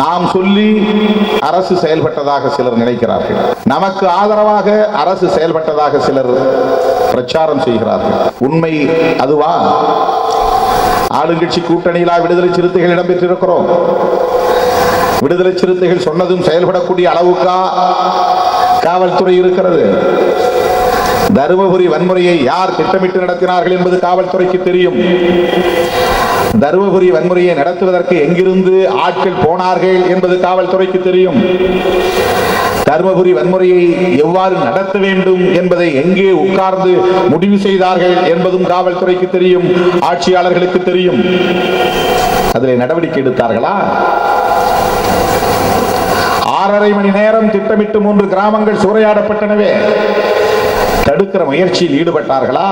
நாம் சொல்லி அரசு செயல்பட்டதாக சிலர் நினைக்கிறார்கள். நமக்கு ஆதரவாக அரசு செயல்பட்டதாக சிலர் பிரச்சாரம் செய்கிறார்கள். உண்மை அதுவா? ஆளுங்கட்சி கூட்டணியிலா விடுதலை சிறுத்தைகள் இடம்பெற்றிருக்கிறோம். விடுதலை சிறுத்தைகள் சொன்னதும் செயல்படக்கூடிய அளவுக்கா காவல்துறை இருக்கிறது. தருமபுரி வன்முறையை யார் திட்டமிட்டு நடத்தினார்கள் என்பது காவல்துறைக்கு தெரியும். தருமபுரி வன்முறையை நடத்துவதற்கு எங்கிருந்து ஆட்கள் போனார்கள் என்பது காவல்துறைக்கு தெரியும். தருமபுரி வன்முறையை எவ்வாறு நடத்த வேண்டும் என்பதை எங்கே உட்கார்ந்து முடிவு செய்தார்கள் என்பதும் காவல்துறைக்கு தெரியும் ஆட்சியாளர்களுக்கு தெரியும். அதில் நடவடிக்கை எடுத்தார்களா? ஆறரை மணி நேரம் திட்டமிட்டு மூன்று கிராமங்கள் சூறையாடப்பட்டனவே. தடுக்கிற முயற்சியில் ஈடுபட்டார்களா?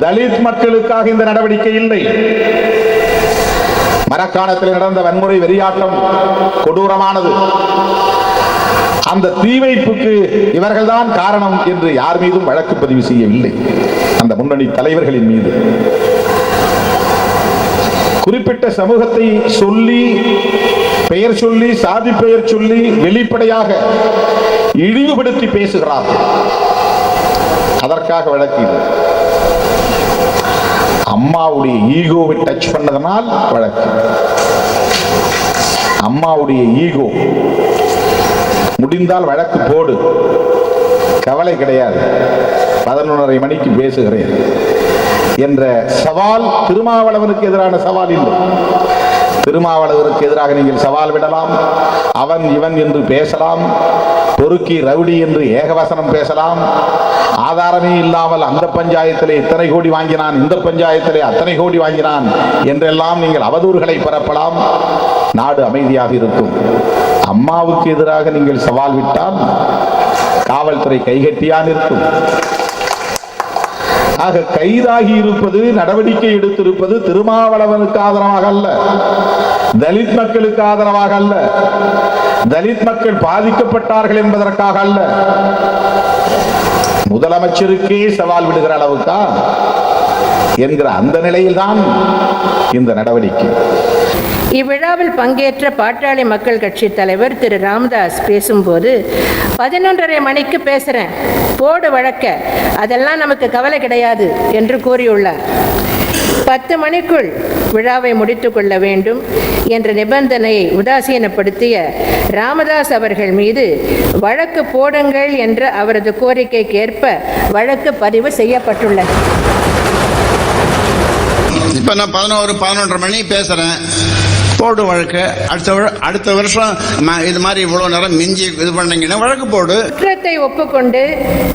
தலித் மக்களுக்காக இந்த நடவடிக்கை இல்லை. மரக்காணத்தில் நடந்த வன்முறை வெறியாட்டம் கொடூரமானது. அந்த தீ வைப்புக்கு இவர்கள்தான் காரணம் என்று யார் மீதும் வழக்கு பதிவு செய்யவில்லை. அந்த முன்னணி தலைவர்களின் மீது. குறிப்பிட்ட சமூகத்தை சொல்லி பெயர் சொல்லி சாதி பெயர் சொல்லி வெளிப்படையாக இழிவுபடுத்தி பேசுகிறார்கள். அதற்காக வழக்கு அம்மாவுடைய ஈகோவை டச் பண்ணதனால் வழக்கு. அம்மாவுடைய ஈகோ. முடிந்தால் வழக்கு போடு. கவலை கிடையாது. பதினொன்றரை மணிக்கு பேசுகிறேன். என்ற சவால் திருமாவளவனுக்கு எதிரான சவால் இல்லை. திருமாவளவருக்கு எதிராக நீங்கள் சவால் விடலாம். அவன் இவன் என்று பேசலாம். பொறுக்கி ரவுடி என்று ஏகவசனம் பேசலாம். ஆதாரமே இல்லாமல் அந்த பஞ்சாயத்திலே இத்தனை கோடி வாங்கினான் இந்த பஞ்சாயத்திலே அத்தனை கோடி வாங்கினான் என்றெல்லாம் நீங்கள் அவதூறுகளை பரப்பலாம். நாடு அமைதியாக இருக்கும். அம்மாவுக்கு எதிராக நீங்கள் சவால் விட்டால் காவல்துறை கைகட்டியா நிற்கும். ஆக கைதாகி இருப்பது நடவடிக்கை எடுத்திருப்பது திருமாவளவனுக்கு ஆதரவாக அல்ல. தலித் மக்களுக்கு ஆதரவாக அல்ல. தலித் மக்கள் பாதிக்கப்பட்டார்கள் என்பதற்காக அல்ல. முதலமைச்சருக்கே சவால் விடுகிற அளவுக்கா? என்கிற அந்த நிலையில்தான் இந்த நடவடிக்கை. இவ்விழாவில் பங்கேற்ற பாட்டாளி மக்கள் கட்சி தலைவர் திரு ராமதாஸ் பேசும்போது பதினொன்றரை மணிக்கு பேசுகிறேன் போடு வழக்க அதெல்லாம் நமக்கு கவலை கிடையாது என்று கூறியுள்ளார். பத்து மணிக்குள் விழாவை முடித்துக் கொள்ள வேண்டும் என்ற நிபந்தனையை உதாசீனப்படுத்திய ராமதாஸ் அவர்கள் மீது வழக்கு போடுங்கள் என்ற அவரது கோரிக்கைக்கு ஏற்ப வழக்கு பதிவு செய்யப்பட்டுள்ளது. இப்போ நான் பதினோரு பதினொன்றரை மணி பேசுகிறேன் போடு வழக்கு. அடுத்த அடுத்த வருஷம் இது மாதிரி இவ்வளோ நேரம் மிஞ்சி இது பண்ணீங்கன்னா வழக்கு போடு. குற்றத்தை ஒப்புக்கொண்டு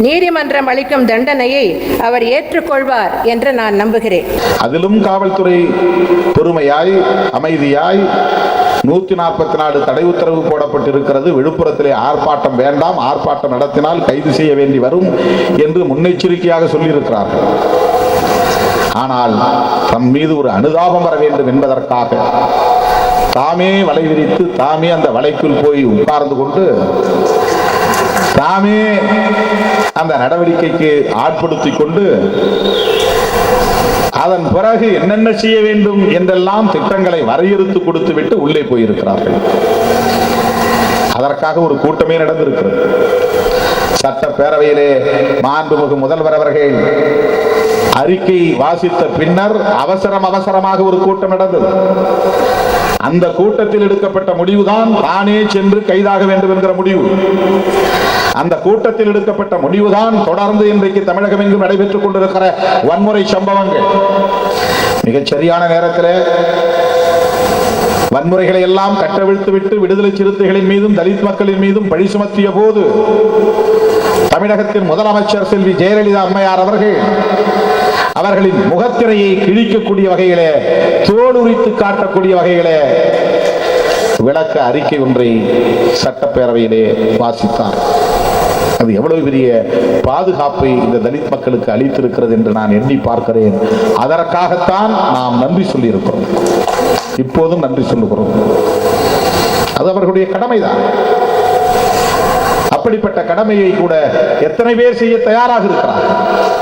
நீதிமன்றம் அளிக்கும் தண்டனையை அவர் ஏற்றுக்கொள்வார் என்று நான் நம்புகிறேன். அதிலும் காவல்துறை பொறுமையாய் அமைதியாய் நூத்தி நாற்பத்தி நாலு தடை உத்தரவு போடப்பட்டிருக்கிறது. விழுப்புரத்திலே ஆர்ப்பாட்டம் வேண்டாம். ஆர்ப்பாட்டம் நடத்தினால் கைது செய்ய வேண்டி வரும் என்று முன்னெச்சரிக்கையாக சொல்லியிருக்கிறார்கள். ஆனால் தம் மீது ஒரு அனுதாபம் வர வேண்டும் என்பதற்காக தாமே வலை விரித்து தாமே அந்த வலைக்குள் போய் உட்கார்ந்து கொண்டு தாமே அந்த நடவடிக்கைக்கு ஆட்படுத்திக் கொண்டு அதன் பிறகு என்னென்ன செய்ய வேண்டும் என்றெல்லாம் திட்டங்களை வரையறுத்து கொடுத்து விட்டு உள்ளே போயிருக்கிறார்கள். அதற்காக ஒரு கூட்டமே நடந்திருக்கிறது. சட்டப்பேரவையிலே மாண்புமிகு முதல்வர் அவர்கள் அறிக்கை வாசித்த பின்னர் அவசரம் அவசரமாக ஒரு கூட்டம் நடந்தது. அந்த கூட்டத்தில் எடுக்கப்பட்ட முடிவுதான் தானே சென்று கைதாக வேண்டும் என்கிற முடிவு. அந்த கூட்டத்தில் எடுக்கப்பட்ட முடிவுதான் தொடர்ந்து இன்றைக்கு தமிழகம் எங்கும் நடைபெற்றுக் கொண்டிருக்கிற வன்முறை சம்பவங்கள். மிகச் சரியான நேரத்தில் வன்முறைகளை எல்லாம் கட்டவிழ்த்து விட்டு விடுதலை சிறுத்தைகளின் மீதும் தலித் மக்களின் மீதும் பழி சுமத்திய போது தமிழகத்தின் முதலமைச்சர் செல்வி ஜெயலலிதா அம்மையார் அவர்கள் அவர்களின் முகத்திரையை கிழிக்கக்கூடிய வகையிலே தோலுரித்து காட்டக்கூடிய வகையிலே விளக்க அறிக்கை ஒன்றை சட்டப்பேரவையிலே வாசித்தார். அது எவ்வளவு பெரிய பாதுகாப்பை இந்த தலித் மக்களுக்கு அளித்திருக்கிறது என்று நான் எண்ணி பார்க்கிறேன். அதற்காகத்தான் நாம் நன்றி சொல்லியிருக்கிறோம். இப்போதும் நன்றி சொல்லுகிறோம். அது அவர்களுடைய கடமைதான். அப்படிப்பட்ட கடமையை கூட எத்தனை பேர் செய்ய தயாராக இருக்கிறார்